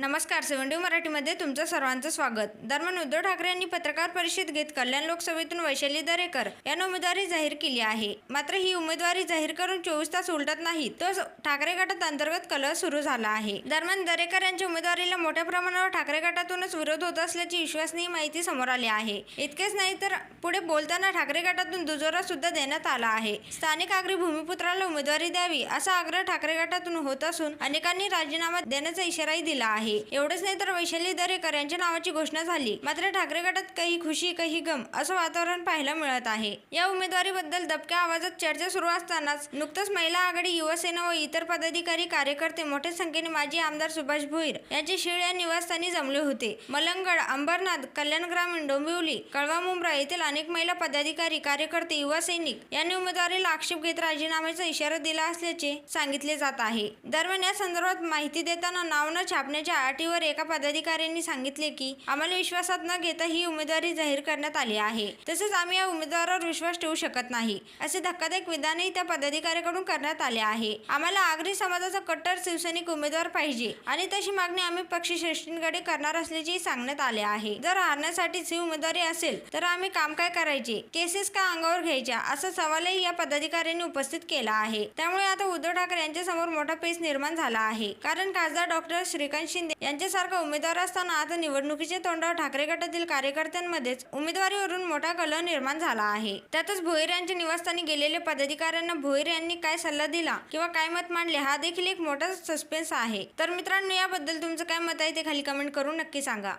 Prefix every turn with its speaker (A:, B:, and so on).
A: नमस्कार सेवंडी मराठीमध्ये तुमचं सर्वांचं स्वागत. दरम्यान उद्धव ठाकरे यांनी पत्रकार परिषद घेत कल्याण लोकसभेतून वैशाली दरेकर यांना उमेदवारी जाहीर केली आहे. मात्र ही उमेदवारी जाहीर करून चोवीस तास उलटत नाही तो ठाकरे गटात अंतर्गत कलह सुरू झाला आहे. दरम्यान दरेकर यांच्या उमेदवारीला मोठ्या प्रमाणावर ठाकरे गटातूनच विरोध होत असल्याची विश्वसनीय माहिती समोर आली आहे. इतकेच नाही तर पुढे बोलताना ठाकरे गटातून दुजोरा सुद्धा देण्यात आला आहे. स्थानिक आगरी भूमिपुत्राला उमेदवारी द्यावी असा आग्रह ठाकरे गटातून होत असून अनेकांनी राजीनामा देण्याचा इशाराही दिला आहे. एवढंच नाही तर वैशाली दरेकर यांच्या नावाची घोषणा झाली. मात्र ठाकरे गटात काही खुशी काही गम असं वातावरण पाहायला मिळत आहे. या उमेदवारीबद्दल दबक्या आवाजात चर्चा सुरू असतानाच नुकतंच महिला आघाडी युवासेना व इतर पदाधिकारी कार्यकर्ते मोठ्या संख्येने माजी आमदार सुभाष भोईर यांचे शिळ या निवासस्थानी जमले होते. मलंगड अंबरनाथ कल्याण ग्रामीण डोंबिवली कळवा मुंब्रा येथील अनेक महिला पदाधिकारी कार्यकर्ते युवा सैनिक यांनी उमेदवारीला आक्षेप घेत राजीनाम्याचा इशारा दिला असल्याचे सांगितले जात आहे. दरम्यान या संदर्भात माहिती देताना नाव न छापण्याच्या अटीवर एका पदाधिकाऱ्यांनी सांगितले की आम्हाला विश्वासात न घेता ही उमेदवारी जाहीर करण्यात आली आहे. तसेच आम्ही या उमेदवारावर विश्वास ठेवू शकत नाही. असे धक्कादायक विधानही त्या पदाधिकाऱ्याकडून करण्यात आले आहे. आम्हाला आगरी समाजाचा कट्टर शिवसैनिक उमेदवार पाहिजे आणि तशी मागणी आम्ही पक्षश्रेष्ठींकडे करणार असल्याचेही सांगण्यात आले आहे. जर हारण्यासाठी ही उमेदवारी असेल तर आम्ही काम काय करायचे? केसेस का अंगावर घ्यायच्या? असा सवालही या पदाधिकाऱ्यांनी उपस्थित केला आहे. त्यामुळे आता उद्धव ठाकरे यांच्या समोर मोठा पेच निर्माण झाला आहे. कारण खासदार डॉक्टर श्रीकांत शिंदे यांच्यासारखा उमेदवार असताना आता निवडणुकीच्या तोंडावर ठाकरे गटातील कार्यकर्त्यांमध्येच उमेदवारीवरून मोठा कलह निर्माण झाला आहे. त्यातच भोईर यांच्या निवासस्थानी गेलेल्या पदाधिकाऱ्यांना भोईर यांनी काय सल्ला दिला किंवा काय मत मांडले हा देखील एक मोठा सस्पेन्स आहे. तर मित्रांनो याबद्दल तुमचं काय मत आहे ते खाली कमेंट करून नक्की सांगा.